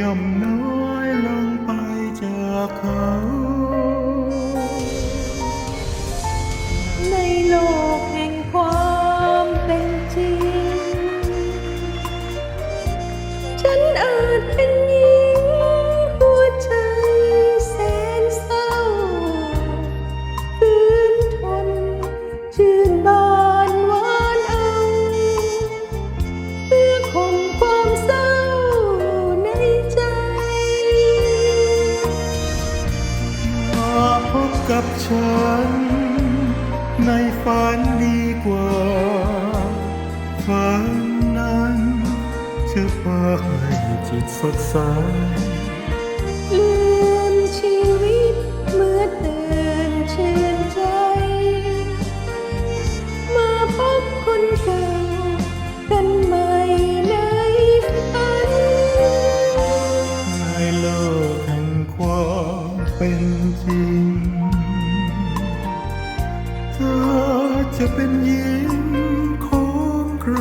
ย่อมน้อยลงไปจากเขา ในโลกแห่งความเป็นจริง ฉันอาจ กับฉัน ในฝันดีกว่า ฝันนั้นจะพาให้จิตสดใสลืมชีวิตเมื่อตื่นชื่นใจ มาพบคนเก่ากันใหม่ในฝัน ในโลกแห่งความเป็นจริง จะเป็นหญิงของใคร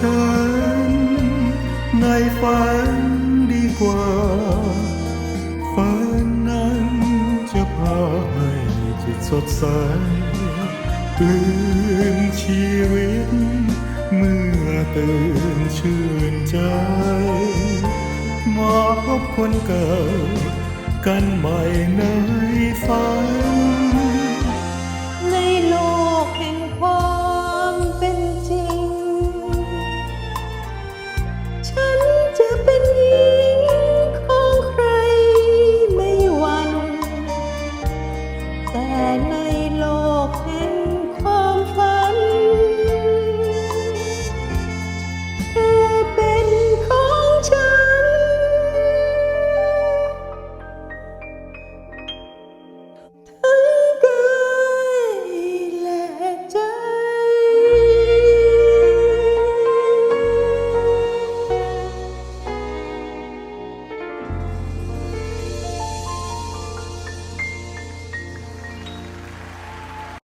ฉัน ในฝันดีกว่าฝันนั้นจะพาให้จิตสดใสลืมชีวิต เมื่อตื่นชื่นใจ มาพบคนเก่ากันใหม่ในฝัน